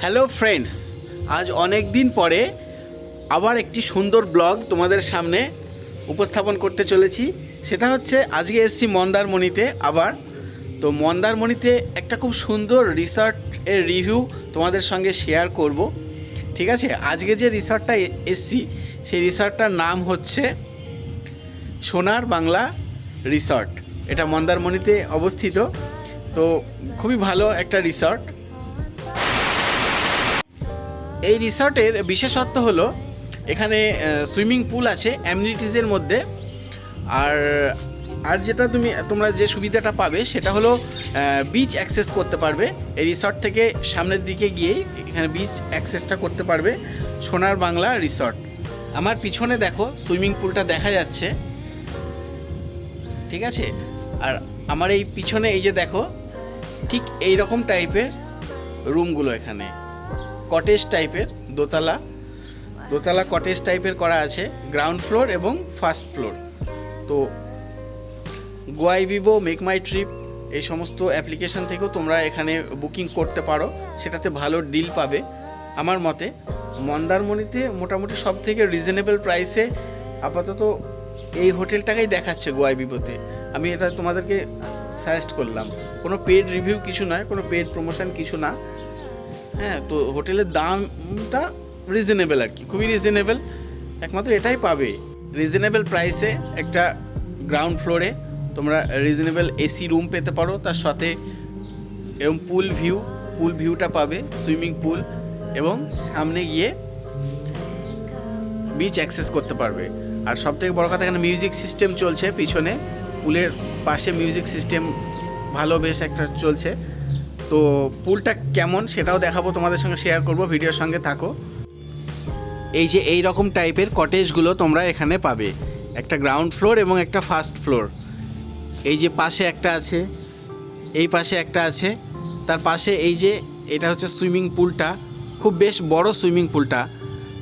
Hello friends, আজ অনেক দিন পরে আবার একটি সুন্দর ব্লগ তোমাদের সামনে উপস্থাপন করতে চলেছি। সেটা হচ্ছে আজকে এসেছি মন্দারমণিতে আবার। তো মন্দারমণিতে একটা খুব সুন্দর রিসর্ট এর রিভিউ তোমাদের সঙ্গে শেয়ার করব। ঠিক আছে? আজকে যে রিসর্টটা এসেছি, সেই রিসর্টটার নাম হচ্ছে সোনার বাংলা রিসর্ট। এটা মন্দারমণিতে অবস্থিত। তো খুবই ভালো একটা রিসর্ট। এই রিসর্টের বিশেষত্ব হলো, এখানে সুইমিং পুল আছে অ্যামিনিটিসের মধ্যে। আর আর যেটা তুমি, তোমরা যে সুবিধাটা পাবে, সেটা হলো বিচ অ্যাক্সেস করতে পারবে। এই রিসর্ট থেকে সামনের দিকে গিয়েই এখানে বিচ অ্যাক্সেসটা করতে পারবে, সোনার বাংলা রিসর্ট। আমার পিছনে দেখো, সুইমিং পুলটা দেখা যাচ্ছে। ঠিক আছে? আর আমার এই পিছনে এই যে দেখো, ঠিক এই রকম টাইপের রুমগুলো এখানে। কটেজ টাইপের দোতলা দোতলা কটেজ টাইপের করা আছে গ্রাউন্ড ফ্লোর এবং ফার্স্ট ফ্লোর তো গোয়াই ভিভো মেক মাই ট্রিপ এই সমস্ত অ্যাপ্লিকেশন থেকেও তোমরা এখানে বুকিং করতে পারো। সেটাতে ভালো ডিল পাবে। আমার মতে মন্দারমণিতে মোটামুটি সব থেকে রিজনেবল প্রাইসে আপাতত এই হোটেলটাকেই দেখাচ্ছে গোয়াই ভিভোতে আমি এটা তোমাদেরকে সাজেস্ট করলাম। কোনো পেড রিভিউ কিছু নয়, কোনো পেড প্রমোশন কিছু না। হ্যাঁ তো হোটেলের দামটা রিজনেবল আর কি, খুবই রিজনেবল একমাত্র এটাই পাবে। রিজনেবল প্রাইসে একটা গ্রাউন্ড ফ্লোরে তোমরা রিজনেবল এসি রুম পেতে পারো, তার সাথে এরকম পুল ভিউ পুল ভিউটা পাবে সুইমিং পুল এবং সামনে গিয়ে বিচ অ্যাক্সেস করতে পারবে। আর সব থেকে বড় কথা, এখানে মিউজিক সিস্টেম চলছে পিছনে। পুলের পাশে মিউজিক সিস্টেম ভালো বেশ একটা চলছে। তো পুলটা কেমন সেটাও দেখাবো, তোমাদের সঙ্গে শেয়ার করব, ভিডিওর সঙ্গে থাকো। এই যে এই রকম টাইপের কটেজগুলো তোমরা এখানে পাবে। একটা গ্রাউন্ড ফ্লোর এবং একটা ফার্স্ট ফ্লোর এই যে পাশে একটা আছে, এই পাশে একটা আছে। তার পাশে এই যে এটা হচ্ছে সুইমিং পুলটা। খুব বেশ বড় সুইমিং পুলটা।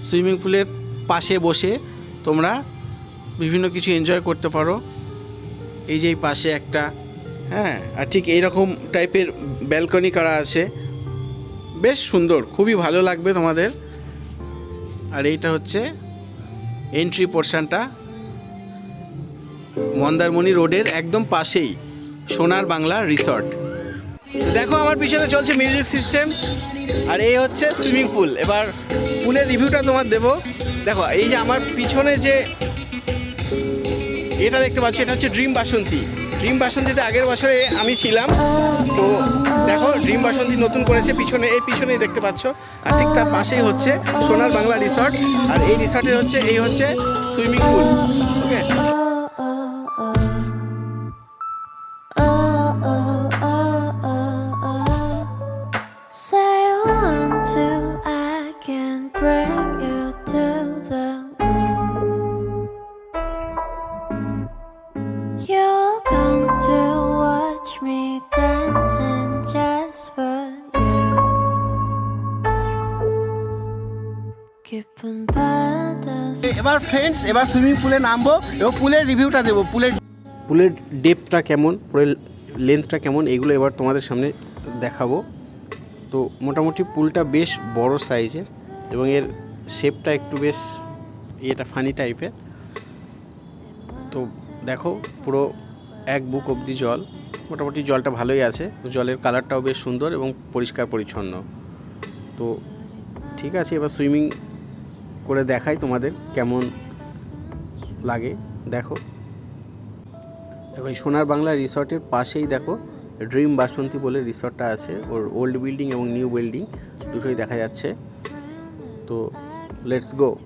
সুইমিং পুলের পাশে বসে তোমরা বিভিন্ন কিছু এনজয় করতে পারো। এই যে এই পাশে একটা হ্যাঁ আর ঠিক এইরকম টাইপের ব্যালকনি করা আছে। বেশ সুন্দর, খুবই ভালো লাগবে তোমাদের। আর এইটা হচ্ছে এন্ট্রি পোর্শনটা মন্দারমণি রোডের একদম পাশেই, সোনার বাংলা রিসর্ট দেখো, আমার পিছনে চলছে মিউজিক সিস্টেম আর এই হচ্ছে সুইমিং পুল এবার পুলের রিভিউটা তোমার দেবো। দেখো, এই যে আমার পিছনে যে এটা দেখতে পাচ্ছি, এটা হচ্ছে ড্রিম বাসন্তী। ড্রিম বাসন্তীতে আগের বছরে আমি ছিলাম। তো দেখো ড্রিম বাসন্তী নতুন করেছে, পিছনে, এই পিছনেই দেখতে পাচ্ছ। আর ঠিক তার পাশেই হচ্ছে সোনার বাংলা রিসর্ট আর এই রিসর্টে হচ্ছে, এই হচ্ছে সুইমিং পুল ওকে এবার ফ্রেন্ডস এবার সুইমিং পুলে নামবো এবং পুলের রিভিউটা দেবো পুলের পুলের ডেপথটা কেমন পুলের লেন্থটা কেমন এগুলো এবার তোমাদের সামনে দেখাবো। তো মোটামুটি পুলটা বেশ বড় সাইজের এবং এর শেপটা একটু বেশ এটা ফানি টাইপের তো দেখো পুরো এক বুক অবধি জল। মোটামুটি জলটা ভালোই আছে জলের কালারটাও বেশ সুন্দর এবং পরিষ্কার পরিচ্ছন্ন তো ঠিক আছে এবার সুইমিং করে দেখাই তোমাদের কেমন লাগে। দেখো। দেখো, এই সোনার বাংলা রিসর্টের পাশেই দেখো, ড্রিম বাসন্তী বলে রিসর্টটা আছে। ওর ওল্ড বিল্ডিং এবং নিউ বিল্ডিং দুটোই দেখা যাচ্ছে। তো, লেটস গো।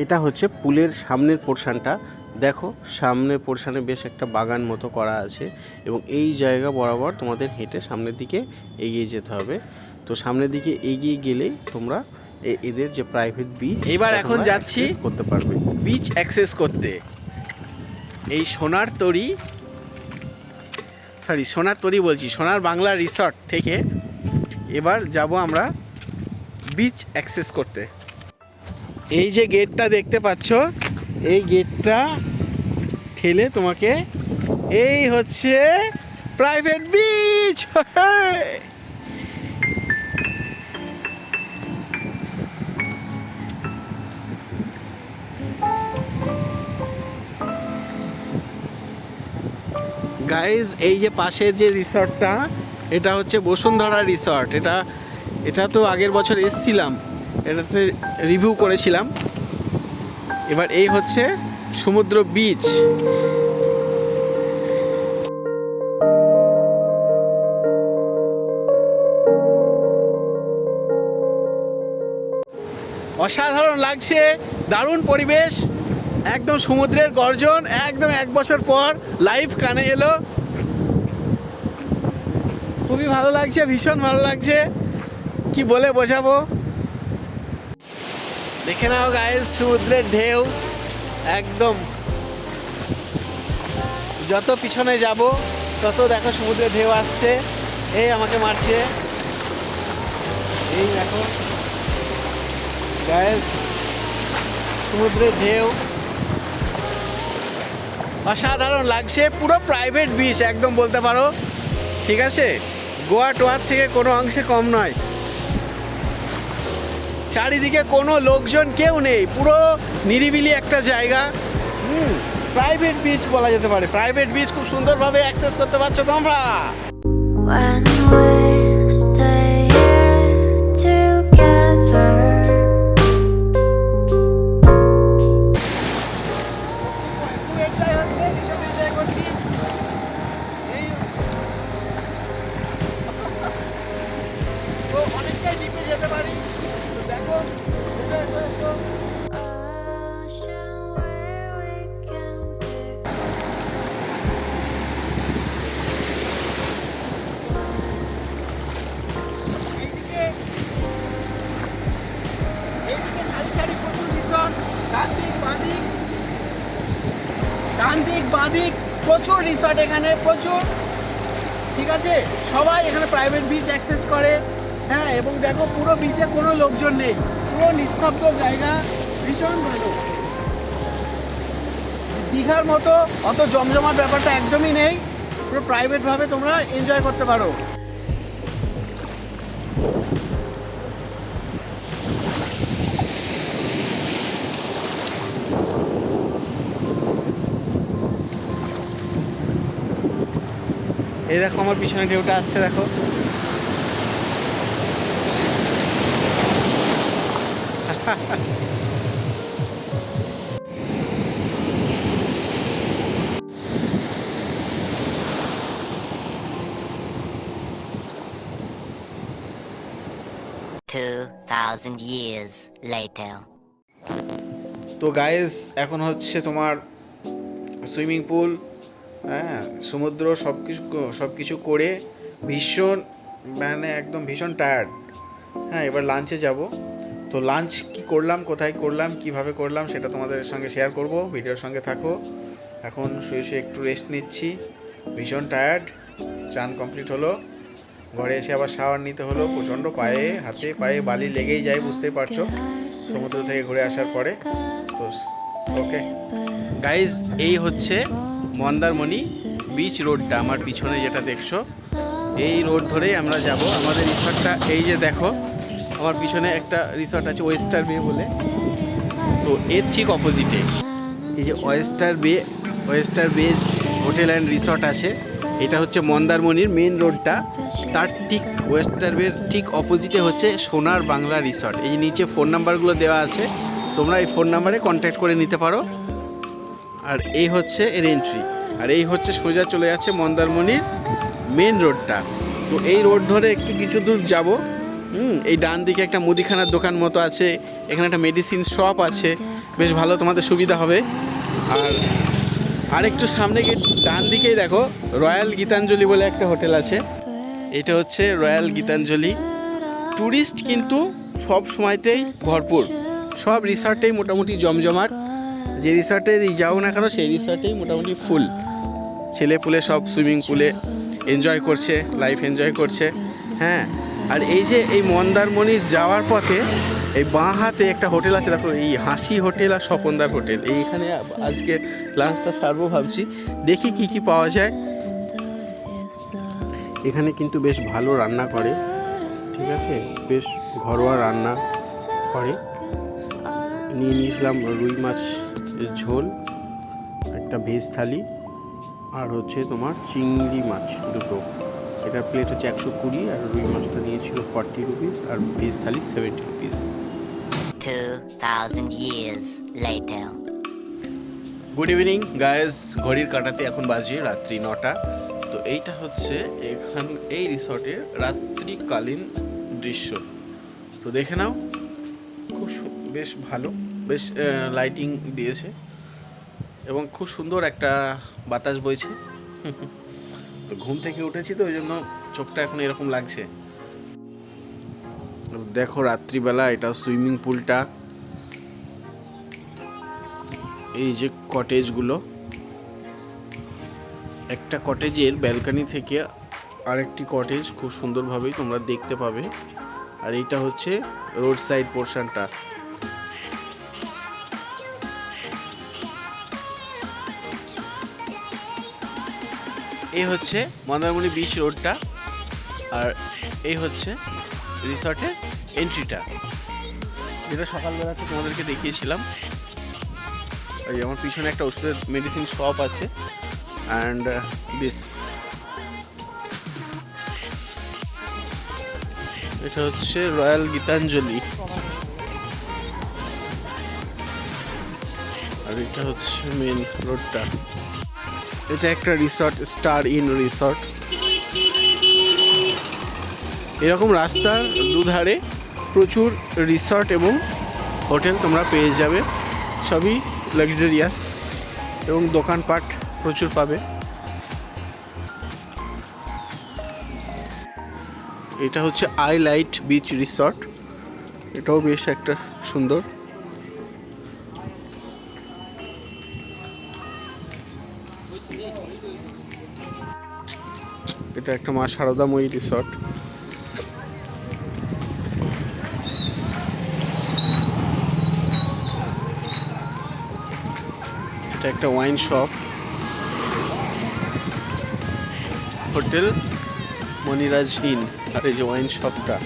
এটা হচ্ছে পুলের সামনের পোর্শনটা। দেখো সামনে পোর্শানে বেশ একটা বাগান মতো করা আছে এবং এই জায়গা বরাবর তোমাদের হেঁটে সামনের দিকে এগিয়ে যেতে হবে। তো সামনের দিকে এগিয়ে গেলে তোমরা এ- এদের যে প্রাইভেট বিচ এবার এখন যাচ্ছি। করতে পারবে। বিচ অ্যাক্সেস করতে। এই সোনার তরি সরি সোনার তরি বলছি সোনার বাংলা রিসর্ট থেকে এবার যাব আমরা বিচ অ্যাক্সেস করতে। এই যে গেটটা দেখতে পাচ্ছ, এই গেটটা ঠেলে তোমাকে এই হচ্ছে প্রাইভেট বিচ গাইজ এই যে পাশের যে রিসর্টটা এটা হচ্ছে বসুন্ধরা রিসর্ট এটা এটা তো আগের বছর এসছিলাম। এটাতে রিভিউ করেছিলাম। এবার এই হচ্ছে সমুদ্র বিচ অসাধারণ লাগছে, দারুণ পরিবেশ, একদম সমুদ্রের গর্জন, একদম এক বছর পর লাইভ কানে এলো। খুবই ভালো লাগছে, ভীষণ ভালো লাগছে। কি বলে বোঝাবো? দেখে নাও গায়ে সমুদ্রের ঢেউ, একদম। যত পিছনে যাব, তত দেখো সমুদ্রের ঢেউ আসছে। এই আমাকে মারছে। এই দেখো। গায়ে সমুদ্রের ঢেউ। অসাধারণ লাগছে, পুরো প্রাইভেট বিচ একদম বলতে পারো। ঠিক আছে? গোয়া টোয়ার থেকে কোনো অংশে কম নয়। চারিদিকে কোনো লোকজন কেউ নেই, পুরো নিরিবিলি একটা জায়গা। হুম প্রাইভেট বিচ বলা যেতে পারে। প্রাইভেট বিচ খুব সুন্দরভাবে অ্যাক্সেস করতে পারছ তোমরা। ডান দিক প্রচুর রিসর্ট এখানে, প্রচুর। ঠিক আছে? সবাই এখানে প্রাইভেট বিচ অ্যাক্সেস করে। হ্যাঁ এবং দেখো পুরো বিচে কোনো লোকজন নেই। পুরো নিস্তব্ধ জায়গা। ভীষণ ভালো। দীঘার মতো অত জমজমার ব্যাপারটা একদমই নেই। পুরো প্রাইভেটভাবে তোমরা এনজয় করতে পারো। এই দেখো আমার পিছনে ঢেউটা আসছে দেখো Two thousand years later. তো গায়েস এখন হচ্ছে তোমার সুইমিং পুল হ্যাঁ সমুদ্র সব কিছু সব কিছু করে ভীষণ মানে একদম ভীষণ টায়ার্ড হ্যাঁ এবার লাঞ্চে যাব। তো লাঞ্চ কি করলাম, কোথায় করলাম, কীভাবে করলাম সেটা তোমাদের সঙ্গে শেয়ার করব। ভিডিওর সঙ্গে থাকো। এখন শুয়ে শুয়ে একটু রেস্ট নিচ্ছি। ভীষণ টায়ার্ড চান কমপ্লিট হলো। ঘরে এসে আবার শাওয়ার নিতে হলো। প্রচণ্ড পায়ে, হাতে পায়ে বালি লেগেই যায়, বুঝতেই পারছ। সমুদ্র থেকে ঘুরে আসার পরে। তো ওকে গাইজ এই হচ্ছে মন্দারমণি বিচ রোডটা আমার পিছনে যেটা দেখছ। এই রোড ধরেই আমরা যাব। আমাদের রিসর্টটা এই যে দেখো, আমার পিছনে একটা রিসর্ট আছে ওয়েস্টার বে বলে। তো এর ঠিক অপোজিটে এই যে ওয়েস্টার বে ওয়েস্টার বে হোটেল অ্যান্ড রিসর্ট আছে। এটা হচ্ছে মন্দারমণির মেন রোডটা তার ঠিক ওয়েস্টার বের ঠিক অপোজিটে হচ্ছে সোনার বাংলা রিসর্ট এই নিচে ফোন নাম্বারগুলো দেওয়া আছে। তোমরা এই ফোন নাম্বারে কন্ট্যাক্ট করে নিতে পারো। আর এই হচ্ছে এর এন্ট্রি আর এই হচ্ছে সোজা চলে যাচ্ছে মন্দারমণির মেন রোডটা তো এই রোড ধরে একটু কিছু দূর যাব। হুম, এই ডান দিকে একটা মুদিখানার দোকান মতো আছে। এখানে একটা মেডিসিন শপ আছে। বেশ ভালো তোমাদের সুবিধা হবে। আর আর একটু সামনে গিয়ে ডান দিকেই দেখো, রয়্যাল গীতাঞ্জলি বলে একটা হোটেল আছে। এটা হচ্ছে রয়্যাল গীতাঞ্জলি। ট্যুরিস্ট কিন্তু সব সময়তেই ভরপুর। সব রিসর্টেই মোটামুটি জমজমাট। যে রিসর্টে যাও না কেন, সেই রিসর্টেই মোটামুটি ফুল ছেলে পুলে সব সুইমিং পুলে এনজয় করছে লাইফ এনজয় করছে হ্যাঁ? আর এই যে এই মন্দারমণি যাওয়ার পথে এই বাঁ হাতে একটা হোটেল আছে, দেখো, এই হাসি হোটেল আর স্বপনদার হোটেল। এইখানে আজকে লাঞ্চটা সারবো ভাবছি, দেখি কি কি পাওয়া যায়। এখানে কিন্তু বেশ ভালো রান্না করে, ঠিক আছে? বেশ ঘরোয়া রান্না করে। নিয়ে নিয়েছিলাম রুই মাছ ঝোল একটা ভেজ থালি আর হচ্ছে তোমার চিংড়ি মাছ দুটো। এটার প্লেট হচ্ছে একশো কুড়ি আর রুই মাছটা নিয়েছিল ফর্টি রুপিস আর veg thali seventy rupees 2,000 years good evening guys ঘড়ির কাটাতে এখন বাজে রাত্রি নটা। তো এইটা হচ্ছে এখান এই রিসর্টের রাত্রিকালীন দৃশ্য। তো দেখে নাও খুব বেশ ভালো। বেশ লাইটিং দিয়েছে এবং খুব সুন্দর একটা বাতাস বইছে। তো ঘুম থেকে উঠেছি তো ওই জন্য চোখটা এখন এরকম লাগছে। দেখো রাত্রিবেলা এটা সুইমিং পুলটা, এই যে কটেজগুলো একটা কটেজের ব্যালকনি থেকে আরেকটি কটেজ খুব সুন্দরভাবেই তোমরা দেখতে পাবে। আর এইটা হচ্ছে রোড সাইড পোর্শনটা এই হচ্ছে মন্দারমণি বিচ রোডটা আর এই হচ্ছে রিসর্টের এন্ট্রিটা যেটা সকালবেলাতে তোমাদেরকে দেখিয়েছিলাম। এই আমার পিছনে একটা ওষুধের মেডিসিন শপ আছে। অ্যান্ড দিস এটা হচ্ছে রয়্যাল গীতাঞ্জলি। আর এটা হচ্ছে মেন রোডটা এটা একটা রিসর্ট স্টার ইন রিসর্ট এরকম রাস্তার দুধারে প্রচুর রিসর্ট এবং হোটেল তোমরা পেয়ে যাবে। সবই লাক্সারিয়াস এবং দোকানপাট প্রচুর পাবে। এটা হচ্ছে আই লাইট বিচ রিসর্ট এটাও বেশ একটা সুন্দর। এটা একটা মা সারদাময়ী রিসর্ট এটা একটা wine shop hotel Moniraj inn আর এই যে ওয়াইন শপটা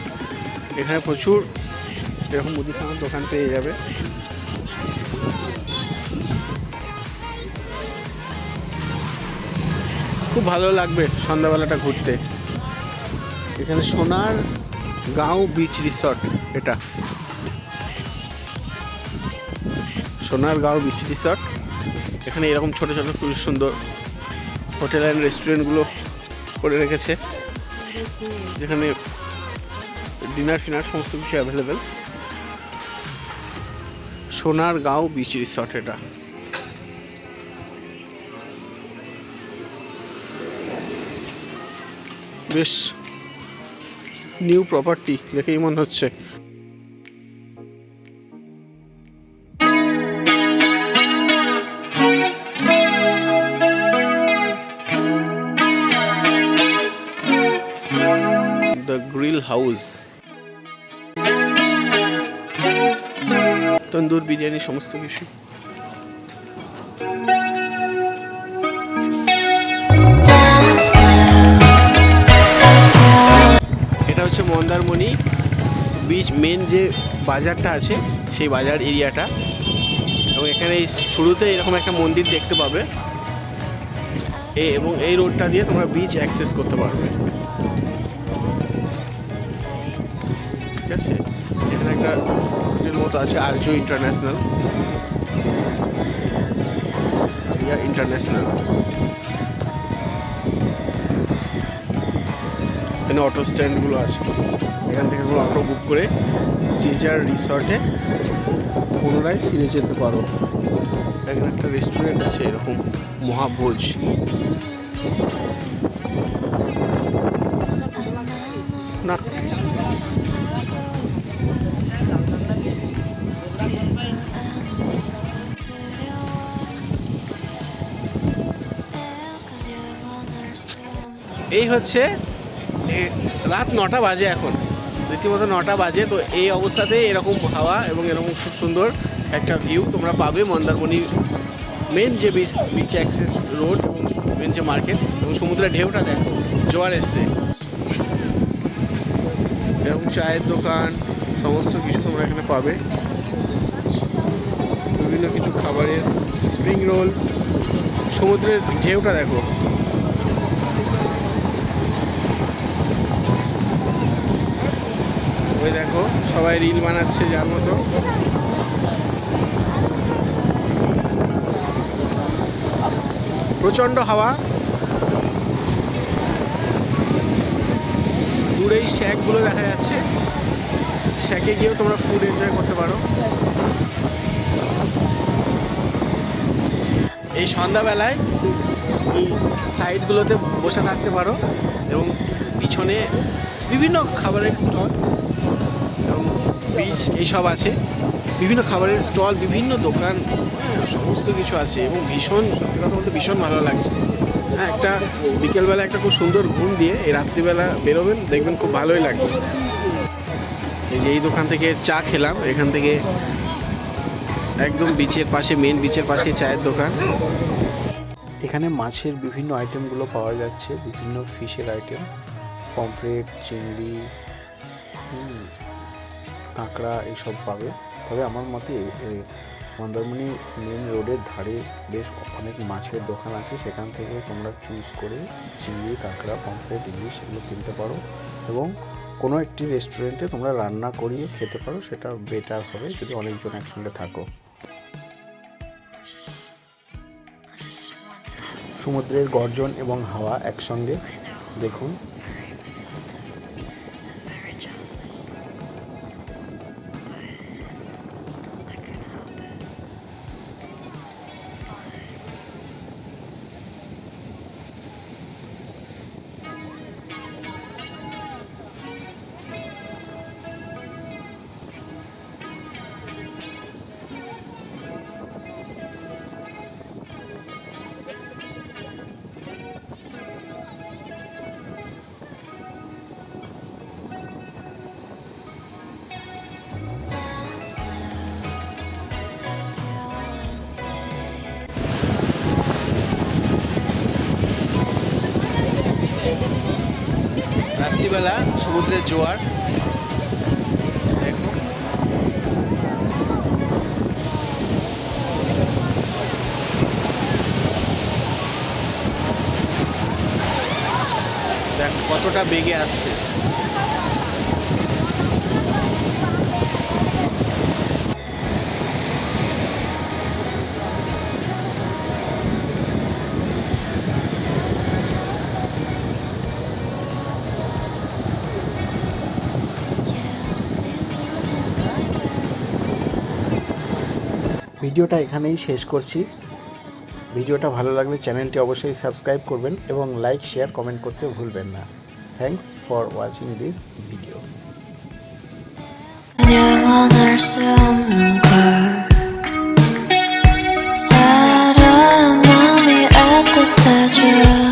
এখানে প্রচুর এরকম মুদিখানার দোকান পেয়ে যাবে। খুব ভালো লাগবে সন্ধ্যাবেলাটা ঘুরতে। এখানে সোনার গাঁও বিচ রিসর্ট এটা। সোনার গাঁও বিচ রিসর্ট এখানে এরকম ছোট ছোট, খুব সুন্দর হোটেল অ্যান্ড রেস্টুরেন্টগুলো করে রেখেছে। যেখানে ডিনার ফিনার সমস্ত কিছু অ্যাভেলেবেল সোনার গাঁও বিচ রিসর্ট এটা। বেশ নিউ প্রপার্টি দেখেই মনে হচ্ছে। The grill house tandoor biryani সমস্ত কিছু। মন্দারমণি বিচ মেন যে বাজারটা আছে, সেই বাজার এরিয়াটা এবং এখানে শুরুতে এরকম একটা মন্দির দেখতে পাবে। এবং এই রোডটা দিয়ে তোমরা বিচ অ্যাক্সেস করতে পারবে। ঠিক আছে? এখানে একটা হোটেল মতো আছে আরজো ইন্টারন্যাশনাল ইন্টারন্যাশনাল এখানে অটো স্ট্যান্ডগুলো আছে। এখান থেকে কোনো অটো বুক করে যে যার রিসর্টে পুনরায় ফিরে যেতে পারো। এখানে একটা রেস্টুরেন্ট আছে, এরকম মহাভোজ। না। এই হচ্ছে রাত নটা বাজে এখন। রীতিমতো নটা বাজে, তো এই অবস্থাতে এরকম হাওয়া এবং এরকম খুব সুন্দর একটা ভিউ তোমরা পাবে মন্দারমণির মেন যে বিচ বিচ অ্যাক্সেস রোড এবং মেন যে মার্কেট এবং সমুদ্রের ঢেউটা দেখো, জোয়ার এসছে। এবং চায়ের দোকান, সমস্ত কিছু তোমরা এখানে পাবে। বিভিন্ন কিছু খাবারের স্প্রিং রোল সমুদ্রের ঢেউটা দেখো। ওই দেখো, সবাই রিল বানাচ্ছে যার মতো। প্রচণ্ড হাওয়া। দূরেই শ্যাকগুলো দেখা যাচ্ছে। শ্যাকে গিয়েও তোমরা ফুড এনজয় করতে পারো। এই সন্ধ্যাবেলায় এই সাইডগুলোতে বসে থাকতে পারো এবং পিছনে বিভিন্ন খাবারের স্টল বীজ এইসব আছে। বিভিন্ন খাবারের স্টল, বিভিন্ন দোকান, সমস্ত কিছু আছে এবং ভীষণ, সত্যি কথা বলতে ভীষণ ভালো লাগছে। হ্যাঁ একটা বিকেলবেলা একটা খুব সুন্দর ঘুম দিয়ে এই রাত্রিবেলা বেরোবেন, দেখবেন খুব ভালোই লাগবে। এই যে এই দোকান থেকে চা খেলাম, এখান থেকে একদম বিচের পাশে মেন বিচের পাশে চায়ের দোকান। এখানে মাছের বিভিন্ন আইটেমগুলো পাওয়া যাচ্ছে, বিভিন্ন ফিশের আইটেম পমফ্রেট চিংড়ি কাঁকড়া এইসব পাবে। তবে আমার মতে মন্দারমণি মেন রোডের ধারে বেশ অনেক মাছের দোকান আছে। সেখান থেকে তোমরা চুজ করে চিংড়ি, কাঁকড়া পমফ্রেট ইলিশ এগুলো কিনতে পারো এবং কোনো একটি রেস্টুরেন্টে তোমরা রান্না করিয়ে খেতে পারো, সেটা বেটার হবে যদি অনেকজন একসঙ্গে থাকো। সমুদ্রের গর্জন এবং হাওয়া একসঙ্গে দেখুন। রাত্রিবেলা সমুদ্রের জোয়ার। দেখ কতটা বেগে আসছে। ভিডিওটা এখানেই শেষ করছি ভিডিওটা ভালো লাগলে চ্যানেলটি অবশ্যই সাবস্ক্রাইব করবেন এবং লাইক শেয়ার কমেন্ট করতে ভুলবেন না thanks for watching this video 영원할 수 없는 걸 사람 마음이 애틋해져